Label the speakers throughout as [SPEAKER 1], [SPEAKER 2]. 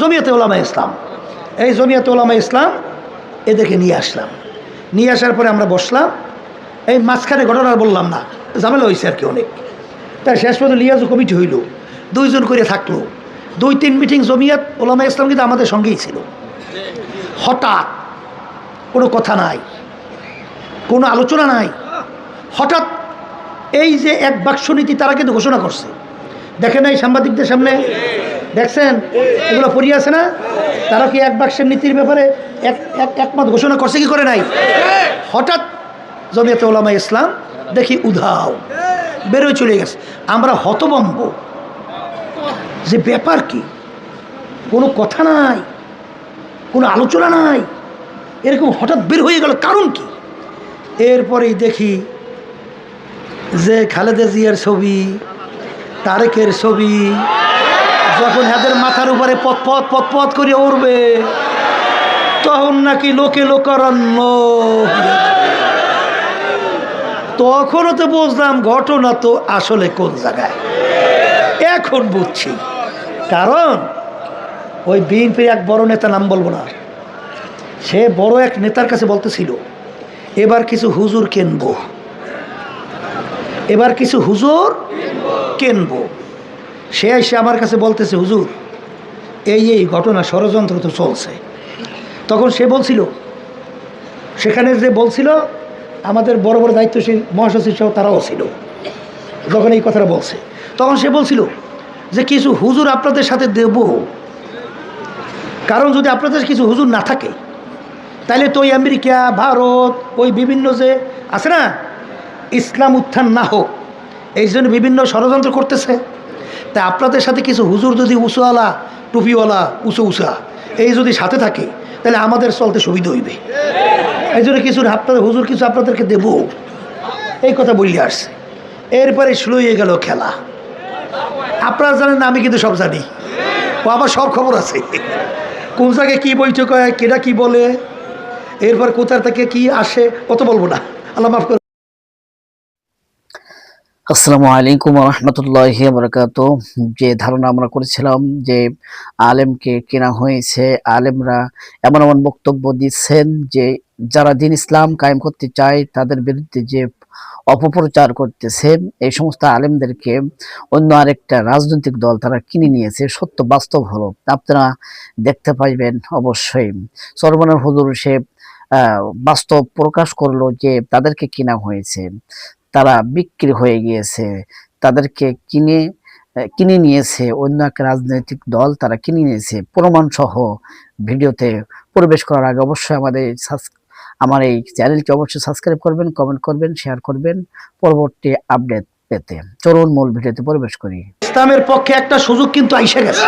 [SPEAKER 1] জমিয়াতে ওলামা ইসলাম। এই জমিয়াতে ওলামা ইসলাম এদেরকে নিয়ে আসলাম। নিয়ে আসার পরে আমরা বসলাম। এই মাঝখানে ঘটনা বললাম না, ঝামেলা হয়েছে আর কি অনেক। তাই শেষ পর্যন্ত লিয়াজু কমিটি হইল, দুইজন করে থাকল। দুই তিন মিটিং জমিয়াত ওলামা ইসলাম কিন্তু আমাদের সঙ্গেই ছিল। হঠাৎ কোনো কথা নাই, কোনো আলোচনা নাই। হঠাৎ এই যে এক বাক্স নীতি তারা কিন্তু ঘোষণা করছে। দেখেন এই সাংবাদিকদের সামনে? দেখছেন? এগুলো পড়িয়ে আছে না? তারা কি এক বাক্সের নীতির ব্যাপারে এক এক, একমত ঘোষণা করছে কি করে নাই? হঠাৎ জমিয়তে ওলামা ইসলাম দেখি উধাও, বেরোয় চলে গেছে। আমরা হতবম্ব যে ব্যাপার কি? কোনো কথা নাই, কোনো আলোচনা নাই। এরকম হঠাৎ বের হয়ে গেল, কারণ কি? এরপরেই দেখি যে খালেদা জিয়ার ছবি, তারেকের ছবি যখন এদের মাথার উপরে পথপথ পথপথ করে উড়বে, তখন নাকি লোকে লোকারণ্য। তখনও তো বুঝলাম ঘটনা তো আসলে কোন জায়গায়। এখন বুঝছি। কারণ ওই বিএনপির এক বড় নেতা নাম বলব না। সে বড় এক নেতার কাছে বলতেছিল, এবার কিছু হুজুর কেনবো। এবার কিছু হুজুর কেনবো। সে এসে আমার কাছে বলতেছে, হুজুর, এই এই ঘটনা ষড়যন্ত্র তো চলছে। তখন সে বলছিল, সেখানে যে বলছিল, আমাদের বড় বড় দায়িত্বশীল মহাসচিব সহ তারাও ছিল, যখন এই কথাটা বলছে। তখন সে বলছিল যে, কিছু হুজুর আপনাদের সাথে দেব। কারণ যদি আপনাদের কিছু হুজুর না থাকে, তাহলে তো ওই আমেরিকা, ভারত, ওই বিভিন্ন যে আছে না, ইসলাম উত্থান না হোক, এই জন্য বিভিন্ন ষড়যন্ত্র করতেছে। তা আপনাদের সাথে কিছু হুজুর যদি উঁচুওয়ালা, টুপিওয়ালা, উঁচু উঁচা, এই যদি সাথে থাকে, তাহলে আমাদের চলতে সুবিধা হইবে। এই জন্য কিছু আপনাদের হুজুর, কিছু আপনাদেরকে দেব। এই কথা বলিয়ে আসছে। এরপরে শুরু হয়ে গেল খেলা। আপনারা জানেন, আমি কিন্তু সব জানি। ও আমার সব খবর আছে। কোন জায়গায় কী বৈঠক হয় কেটা কী বলে, এরপর কোথার থেকে কি আসে, কত বলব না। আল্লাহ মাফ
[SPEAKER 2] আসসালামু আলাইকুম রহমতুল্লাহ বরকাত যে ধারণা আমরা করেছিলাম যে আলেমকে কেনা হয়েছে, আলেমরা এমন এমন বক্তব্য দিচ্ছেন যে যারা দিন ইসলাম কায়েম করতে চায় তাদের বিরুদ্ধে যে অপপ্রচার করতেছে এই সমস্ত আলেমদেরকে অন্য আরেকটা রাজনৈতিক দল তারা কিনে নিয়েছে। সত্য, বাস্তব হলো। আপনারা দেখতে পাইবেন অবশ্যই। সরবনার হুজুর সে বাস্তব প্রকাশ করল যে তাদেরকে কিনা হয়েছে। তারা বিক্রি হয়ে গিয়েছে, তাদেরকে কিনে কিনে নিয়েছে, অন্য এক রাজনৈতিক দল তারা কিনে নিয়েছে। প্রমাণ সহ ভিডিওতে প্রবেশ করার আগে অবশ্যই আমাদের আমার এই চ্যানেলটি অবশ্যই সাবস্ক্রাইব করবেন কমেন্ট করবেন শেয়ার করবেন। পরবর্তী আপডেট পেতে চলুন মূল ভিডিওতে প্রবেশ করি।
[SPEAKER 1] ইসলামের পক্ষে একটা সুযোগ কিন্তু আইসে গেছে।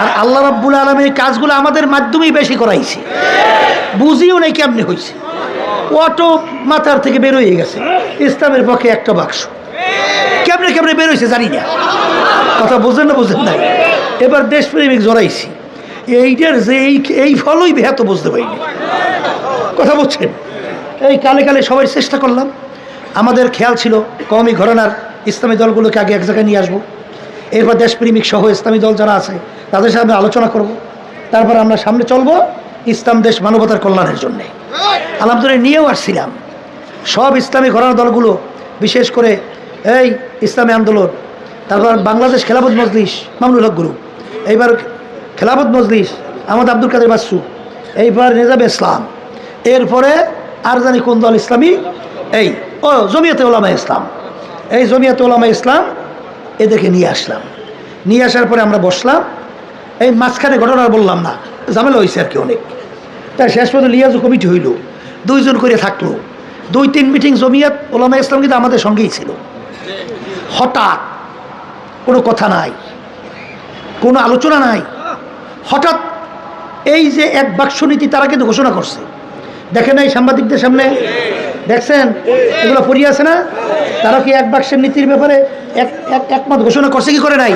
[SPEAKER 1] আর আল্লাহ রাব্বুল আলমের কাজগুলো আমাদের মাধ্যমেই বেশি করাইছে। বুঝিও নাই কেমনি হয়েছে অটো মাথার থেকে বেরোয় গেছে। ইসলামের পক্ষে একটা বাক্স। কেমনে কেমনে বেরোইছে জানি না। কথা বুঝেন না, বুঝেন নাই। এবার দেশপ্রেমিক জড়াইছি। এইটার যে এই এই ফলই বেহাত বুঝতে পারিনি। কথা বলছেন এই কালে কালে সবাই চেষ্টা করলাম। আমাদের খেয়াল ছিল কমই ঘরানার ইসলামী দলগুলোকে আগে এক জায়গায় নিয়ে আসব। এরপর দেশপ্রেমিক সহ ইসলামী দল যারা আছে, তাদের সাথে আমরা আলোচনা করব। তারপর আমরা সামনে চলবো ইসলাম দেশ মানবতার কল্যাণের জন্যে। আলহামদুলিল্লাহ নিয়েও আসছিলাম। সব ইসলামী ঘরানা দলগুলো, বিশেষ করে এই ইসলামী আন্দোলন, তারপর বাংলাদেশ খেলাফত মজলিস, মামুনুল হক গ্রুপ, এইবার খেলাফত মজলিস আমাদের আব্দুল কাদের বাসু এইবার নেজাব ইসলাম, এরপরে আর জানি কোন দল ইসলামী? এই, ও, জমিয়তে ওলামা ইসলাম। এই জমিয়তে ওলামা ইসলাম এদেরকে নিয়ে আসলাম। নিয়ে আসার পরে আমরা বসলাম। এই মাঝখানে ঘটনা বললাম না, ঝামেলা হয়েছে আর কি অনেক। তাই শেষ পর্যন্ত লিয়াজু কমিটি হইল। দুইজন করে থাকল। দুই তিন মিটিং জমিয়াত ওলামা ইসলাম কিন্তু আমাদের সঙ্গেই ছিল। হঠাৎ কোনো কথা নাই, কোনো আলোচনা নাই। হঠাৎ এই যে এক বাক্স নীতি তারা কিন্তু ঘোষণা করছে। দেখেন এই সাংবাদিকদের সামনে। দেখছেন? এগুলো পড়িয়ে আছে না? তারা কি এক বাক্সের নীতির ব্যাপারে এক এক, একমত ঘোষণা করছে কি করে নাই?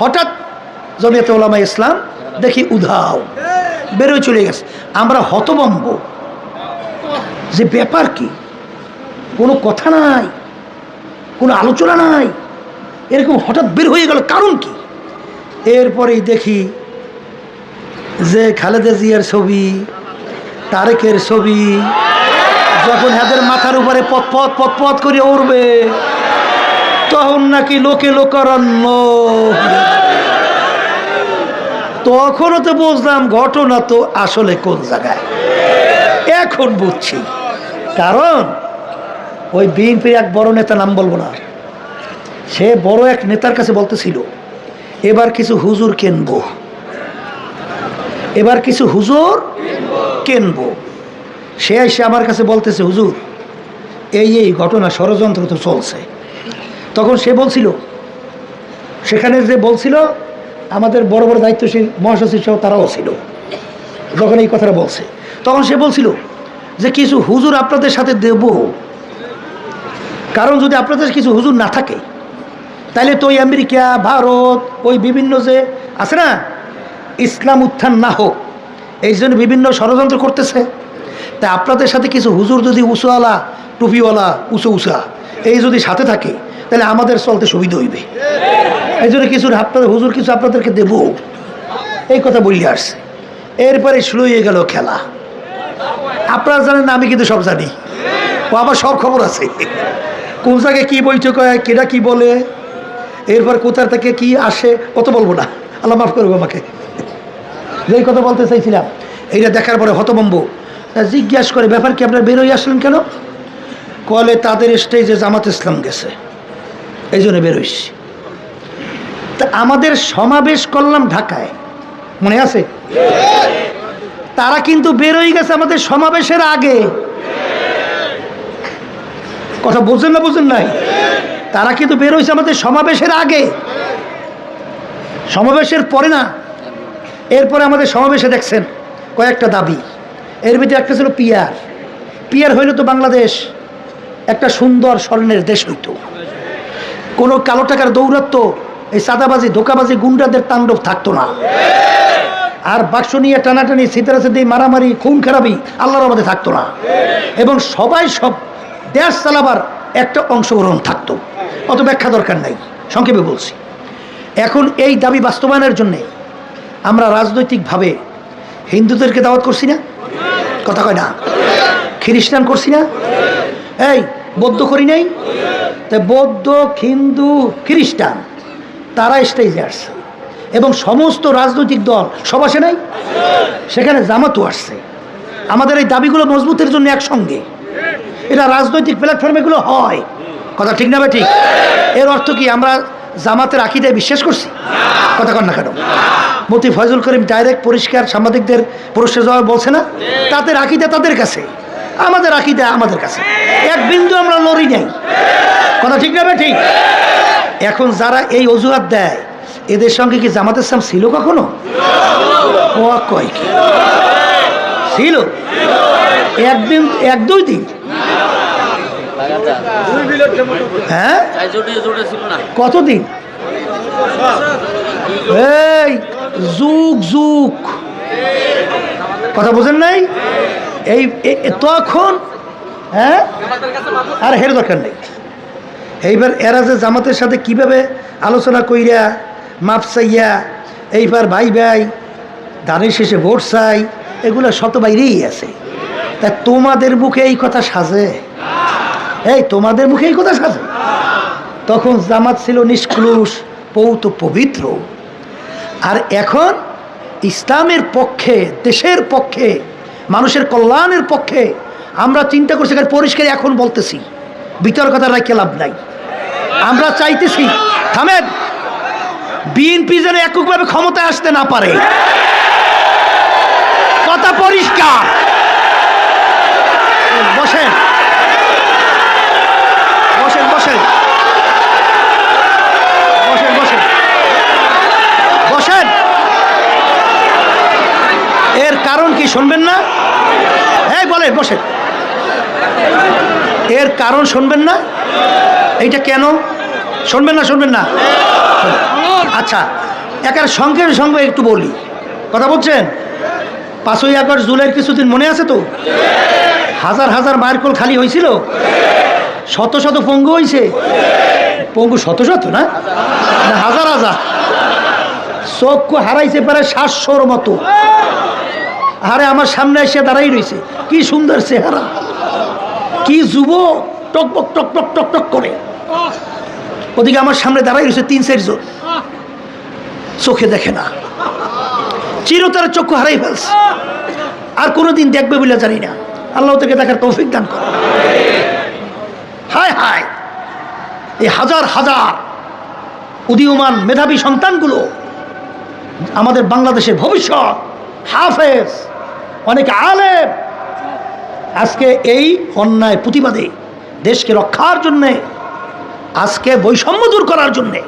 [SPEAKER 1] হঠাৎ জমিয়তে ওলামা ইসলাম দেখি উধাও। বেরোয় চলে গেছে। আমরা হতবম্ব যে ব্যাপার কি? কোনো কথা নাই, কোনো আলোচনা নাই। এরকম হঠাৎ বের হয়ে গেল কারণ কি? এরপরেই দেখি যে খালেদা জিয়ার ছবি, তারেকের ছবি, যখন হাদের মাথার উপরে পথ পথ করে উড়বে, তখন নাকি লোকে লোকারণ্য তখনও তো বুঝলাম ঘটনা তো আসলে কোন জায়গায়। এখন বুঝছি। কারণ ওই বিএনপির এক বড় নেতা নাম বলব না। সে বড় এক নেতার কাছে বলতেছিল, এবার কিছু হুজুর কেনব। এবার কিছু হুজুর কেনব। সে এসে আমার কাছে বলতেছে, হুজুর, এই এই ঘটনা ষড়যন্ত্র তো চলছে। তখন সে বলছিল, সেখানে যে বলছিল আমাদের বড় বড় দায়িত্বশীল মহাসচিব সহ তারাও ছিল। যখন এই কথাটা বলছে, তখন সে বলছিল যে কিছু হুজুর আপনাদের সাথে দেব। কারণ যদি আপনাদের কিছু হুজুর না থাকে, তাহলে তো ওই আমেরিকা, ভারত, ওই বিভিন্ন যে আছে না, ইসলাম উত্থান না হোক, এই জন্য বিভিন্ন ষড়যন্ত্র করতেছে। তা আপনাদের সাথে কিছু হুজুর যদি উঁচুওয়ালা, টুপিওয়ালা, উঁচু উঁচা, এই যদি সাথে থাকে তাহলে আমাদের চলতে সুবিধা হইবে। এই জন্য কিছু আপনাদের হুজুর কিছু আপনাদেরকে দেব। এই কথা বলি আসছে। এরপরে শুরু হয়ে গেল খেলা। আপনারা জানেন, আমি কিন্তু সব জানি। ও আমার সব খবর আছে। কোন জায়গায় কী বৈঠক হয় কেটা কি বলে, এরপর কোথার থেকে কি আসে, কত বলব না। আল্লাহ মাফ করব আমাকে। যেই কথা বলতে চাইছিলাম, এইটা দেখার পরে হতবম্ব জিজ্ঞাসা করে, ব্যাপার কি আপনার বেরোই আসলেন কেন? কলে, তাদের স্টেজে জামাত ইসলাম গেছে। এই জন্য বেরোইছি তা আমাদের সমাবেশ করলাম ঢাকায়। মনে আছে? তারা কিন্তু বেরোই গেছে আমাদের সমাবেশের আগে। কথা বুঝছেন না বুঝছেন নাই? তারা কিন্তু বেরোইছে আমাদের সমাবেশের আগে। সমাবেশের পরে না, এরপরে আমাদের সমাবেশে দেখছেন কয়েকটা দাবি। এর ভিতরে একটা ছিল পিয়ার। পিয়ার হইলে তো বাংলাদেশ, একটা সুন্দর স্বর্ণের দেশ হইতো। কোনো কালো টাকার দৌরাত্ম, এই সাদাবাজি ধোকাবাজি, গুন্ডাদের তাণ্ডব থাকতো না। আর বাক্স নিয়ে টানাটানি সিতারাসে দিয়ে মারামারি, খুন খারাপি আল্লাহর মধ্যে থাকতো না। এবং সবাই সব দেশ চালাবার একটা অংশগ্রহণ থাকতো। অত ব্যাখ্যা দরকার নাই, সংক্ষেপে বলছি। এখন এই দাবি বাস্তবায়নের জন্যে আমরা রাজনৈতিকভাবে হিন্দুদেরকে দাওয়াত করছি না? কথা কয় না। খ্রিস্টান করছি না? এই বৌদ্ধ করি নাই? তা বৌদ্ধ, হিন্দু, খ্রিস্টান, তারা স্টেজে আসছে। এবং সমস্ত রাজনৈতিক দল, সব আসে নাই? সেখানে জামাতও আসছে। আমাদের এই দাবিগুলো মজবুতের জন্য একসঙ্গে। এটা রাজনৈতিক প্ল্যাটফর্মে এগুলো হয়। কথা ঠিক না ঠিক? এর অর্থ কি, আমরা জামাতের আকিদায় বিশ্বাস করছি? কথা কন না কেন? মতি ফয়জুল করিম ডাইরেক্ট পরিষ্কার সাংবাদিকদের পুরস্কার জবাব বলছে না? তাদের আকিদা তাদের কাছে। আমাদের আকিদা আমাদের কাছে। এক বিন্দু আমরা লড়ি নাই। কথা ঠিক না ঠিক। এখন যারা এই অজুহাত দেয়, এদের সঙ্গে কি জামাতের ইসলাম ছিল কখনো? কয় ছিল। একদিন এক দুই দিন। হ্যাঁ? কতদিন এই, যুগ যুগ। কথা বোঝেন নাই? এই তখন হ্যাঁ? আর হের দরকার নেই। এইবার এরা যে জামাতের সাথে কীভাবে আলোচনা কইরা, মাপ চাইয়া, এইবার ভাই ভাই দানের শেষে ভোট চাই, এগুলো শত বাইরেই আছে। তা তোমাদের মুখে এই কথা সাজে? এই, তোমাদের মুখে এই কথা সাজে? তখন জামাত ছিল নিষ্ক্লুষ, পৌত পবিত্র। আর এখন ইসলামের পক্ষে, দেশের পক্ষে মানুষের কল্যাণের পক্ষে আমরা চিন্তা করছি, এখানে পরিষ্কার এখন বলতেছি। বিতর্কতা রাখতে লাভ নাই। আমরা চাইতেছি, থামেন, বিএনপি যেন এককভাবে ক্ষমতায় আসতে না পারে। কথা পরিষ্কার। বসেন। বসেন বসেন। বসেন বসেন। বসেন। এর কারণ কি শুনবেন না? বলেন বসেন। এর কারণ শুনবেন না? এইটা কেন? শুনবেন না শুনবেন না? আচ্ছা একার সংক্ষেপে সঙ্গে একটু বলি। কথা বলছেন? পাঁচই আগস্ট জুলাইয়ের কিছুদিন মনে আছে তো? হাজার হাজার মারকোল খালি হয়েছিল? শত শত পঙ্গু হয়েছে পঙ্গু শত শত না? হাজার হাজার। চক্ষু হারাইছে পারে সাতশোর মতো। আরে আমার সামনে এসে দাঁড়াই রয়েছে কি সুন্দর চেহারা। কি যুব টকবক টক টক টক টক করে। ওদিকে আমার সামনে দাঁড়াই রয়েছে তিন চারজন চোখে দেখে না। চিরতরে চক্ষু হারাই ফেলছে। আর কোনোদিন দেখবে বলে জানি না। আল্লাহ থেকে দেখার তৌফিক দান করে হায় হায়। এই হাজার হাজার উদীয়মান মেধাবী সন্তানগুলো আমাদের বাংলাদেশের ভবিষ্যৎ হাফেজ, অনেক আলেম। আজকে এই অন্যায় প্রতিবাদে দেশকে রক্ষার জন্যে, আজকে বৈষম্য দূর করার জন্যে,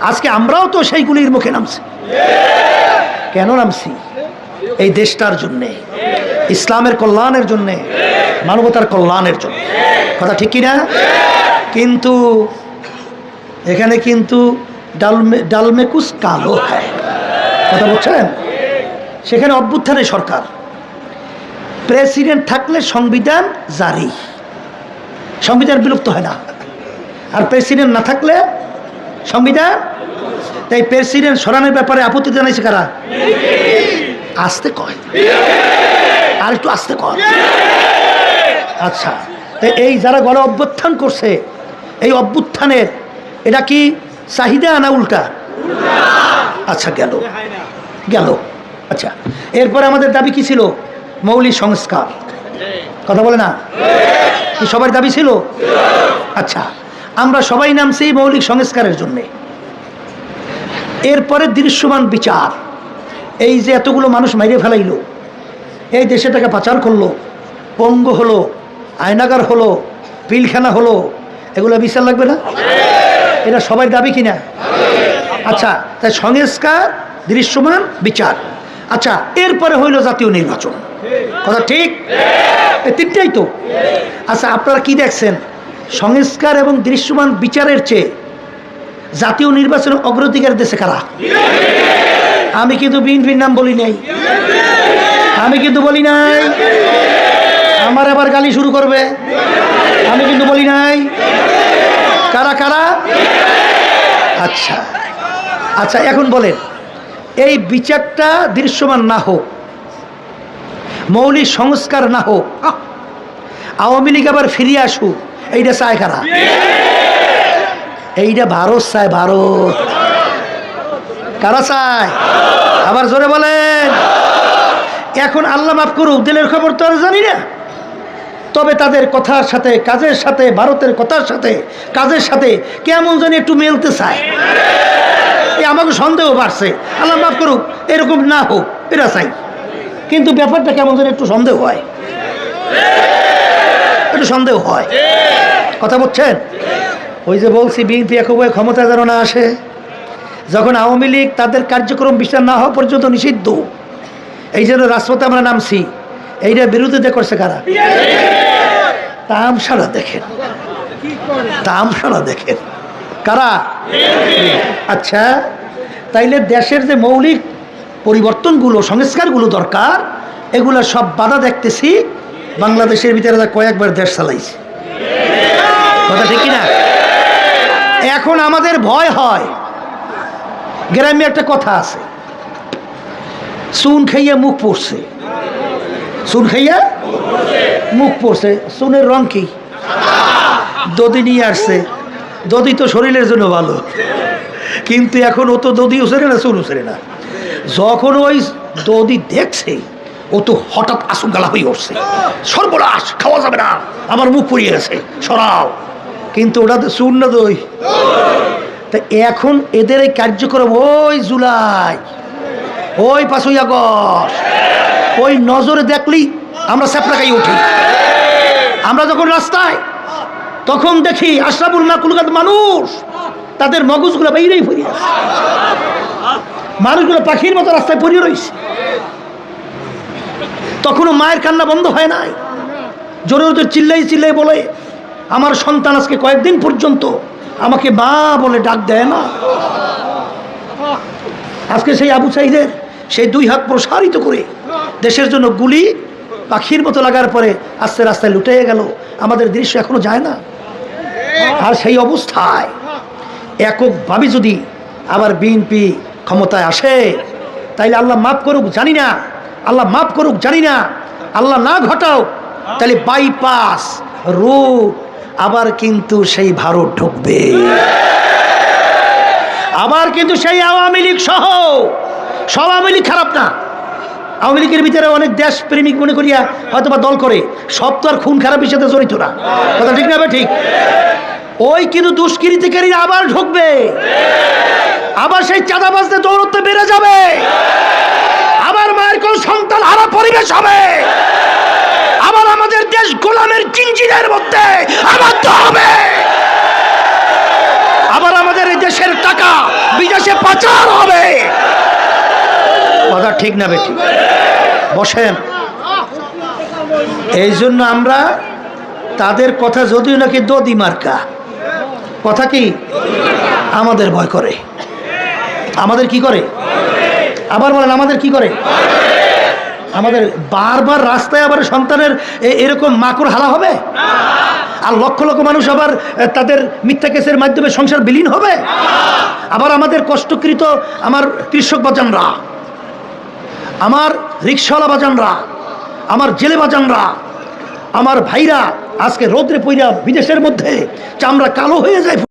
[SPEAKER 1] আজকে আমরাও তো সেইগুলির মুখে নামছি। কেন নামছি? এই দেশটার জন্যে, ইসলামের কল্যাণের জন্যে, মানবতার কল্যাণের জন্য। কথা ঠিক কিনা? কিন্তু এখানে কিন্তু ডালমে ডালমেকুস কালো হয়। কথা বলছেন? সেখানে অভ্যুত্থানের সরকার। প্রেসিডেন্ট থাকলে সংবিধান জারি। সংবিধান বিলুপ্ত হয় না। আর প্রেসিডেন্ট না থাকলে সংবিধান তাই প্রেসিডেন্ট সরানোর ব্যাপারে আপত্তি জানাইছে কারা? আসতে কয় আর একটু আসতে কয় আচ্ছা তাই এই যারা গণ অভ্যুত্থান করছে, এই অভ্যুত্থানের এটা কি চাহিদা না উল্টা? আচ্ছা গেল। গেল। আচ্ছা এরপরে আমাদের দাবি কি ছিল? মৌলিক সংস্কার। কথা বলে না? কি সবার দাবি ছিল? আচ্ছা আমরা সবাই নামছি এই মৌলিক সংস্কারের জন্যে। এরপরে দৃশ্যমান বিচার। এই যে এতগুলো মানুষ মাইরে ফেলাইলো, এই দেশে টাকা পাচার করল, পঙ্গু হলো, আয়নাগার হলো, পিলখানা হলো, এগুলো বিচার লাগবে না? এটা সবাই দাবি কিনা? আচ্ছা তাই সংস্কার, দৃশ্যমান, বিচার। আচ্ছা এরপরে হইল জাতীয় নির্বাচন। কথা ঠিক? তিনটাই তো। আচ্ছা আপনারা কি দেখছেন? সংস্কার এবং দৃশ্যমান বিচারের চেয়ে জাতীয় নির্বাচনের অগ্রাধিকার দেশে কারা? আমি কিন্তু বিএনপির নাম বলি নাই। আমি কিন্তু বলি নাই, আমার আবার গালি শুরু করবে। আমি কিন্তু বলি নাই। কারা কারা? আচ্ছা। আচ্ছা এখন বলেন। এই বিচারটা দৃশ্যমান না হোক, মৌলিক সংস্কার না হোক আওয়ামী লীগ আবার ফিরিয়ে আসুক, এইটা চায় কারা? এইটা ভারত চায় ভারত। কারা চায়? আবার জোরে বলেন। এখন আল্লাহ মাফ করুক, দিলের খবর তো আর জানি না। তবে তাদের কথার সাথে, কাজের সাথে, ভারতের কথার সাথে, কাজের সাথে কেমন জানি একটু মেলতে চায়। আমাকে সন্দেহ বাড়ছে। আল্লাহ মাফ করুক, এরকম না হোক এটা চাই। কিন্তু ব্যাপারটা কেমন যেন একটু সন্দেহ হয়। একটু সন্দেহ হয়। কথা বলছেন? ওই যে বলছি, বিএনপি একবারে ক্ষমতা যেন না আসে। যখন আওয়ামী লীগ তাদের কার্যক্রম বিচার না হওয়া পর্যন্ত নিষিদ্ধ, এই জন্য রাজপথে আমরা নামছি। এইটার বিরোধিতা করছে কারা? তামসারা দেখেন। তামসারা দেখেন। কারা? আচ্ছা তাইলে দেশের যে মৌলিক পরিবর্তনগুলো, সংস্কারগুলো দরকার, এগুলো সব বাধা দেখতেছি, বাংলাদেশের ভিতরে কয়েকবার দেশ চালাইছে। কথা ঠিক না এখন আমাদের ভয় হয়। গ্রামে একটা কথা আছে, চুন খাইয়া মুখ পড়ছে। চুন খাইয়া মুখ পড়ছে, চুনের রং কি? দদি নিয়ে আসছে। দদি তো শরীরের জন্য ভালো। কিন্তু এখন ও তো দদি উসরে না চুন উসরে না। যখন ওই দদি দেখছে, ও তো হঠাৎ আসুঙ্গালা হয়ে উঠছে। সর্বনাশ, খাওয়া যাবে না, আমার মুখ পুড়িয়ে গেছে, সরাও। কিন্তু ওটা তো চুন না দই। তা এখন এদের এই কার্যক্রম ওই জুলাই, ওই পাঁচই আগস্ট, ওই নজরে দেখলেই আমরা স্যাপড়াকাই উঠি। আমরা যখন রাস্তায়, তখন দেখি আশরাফুল না কুলকাত মানুষ তাদের মগজগুলো বাইরেই পড়ে আছে। মানুষগুলো পাখির মতো রাস্তায় পড়িয়ে রয়েছে। তখনও মায়ের কান্না বন্ধ হয় নাই। জোরে ওদের চিল্লাই চিল্লাই বলে, আমার সন্তান আজকে কয়েকদিন পর্যন্ত আমাকে মা বলে ডাক দেয় না। আজকে সেই আবু সাইদের সেই দুই হাত প্রসারিত করে দেশের জন্য গুলি পাখির মতো লাগার পরে আস্তে রাস্তায় লুটে গেল। আমাদের দৃশ্য এখনও যায় না। আর সেই অবস্থায় এককভাবে যদি আবার বিএনপি ক্ষমতায় আসে, তাইলে আল্লাহ মাফ করুক, জানি না। আল্লাহ মাফ করুক, জানি না। আল্লাহ না ঘটাও তাহলে বাইপাস রোড আবার কিন্তু সেই ভারত ঢুকবে। আবার কিন্তু সেই আওয়ামী লীগ সহ, সব আওয়ামী লীগ খারাপ না। আওয়ামী লীগের ভিতরে অনেক দেশ প্রেমিক মনে করিয়া হয়তো বা দল করে, সব তো আর খুন খারাপের সাথে জড়িত না। কথা ঠিক না ঠিক? ওই কিন্তু দুষ্কৃতিকারী আবার ঢুকবে। আবার সেই চাঁদা চাঁদাবাজদের দৌড়ত্ব বেড়ে যাবে। আবার মায়ের কোন সন্তান হারা পরিবেশ হবে। আবার আমাদের দেশ গোলামের চিঞ্জিনের মধ্যে আবার তো হবে। আবার আমাদের এই দেশের টাকা বিদেশে পাচার হবে। কথা ঠিক না বেটি। বসেন। এই জন্য আমরা তাদের কথা যদিও নাকি দদি মার্কা। কথা কি? আমাদের ভয় করে। আমাদের কি করে? আবার বলেন, আমাদের কি করে? আমাদের বারবার রাস্তায় আবার সন্তানের এরকম মাকড় হালা হবে? আর লক্ষ লক্ষ মানুষ আবার তাদের মিথ্যা কেসের মাধ্যমে সংসার বিলীন হবে? আবার আমাদের কষ্টকৃত আমার কৃষক বাজানরা, আমার রিক্সাওয়ালা বাজানরা, আমার জেলে বাজানরা আমার ভাইরা আজকে রোদ্রে পইরা বিদেশের মধ্যে চামড়া কালো হয়ে যায়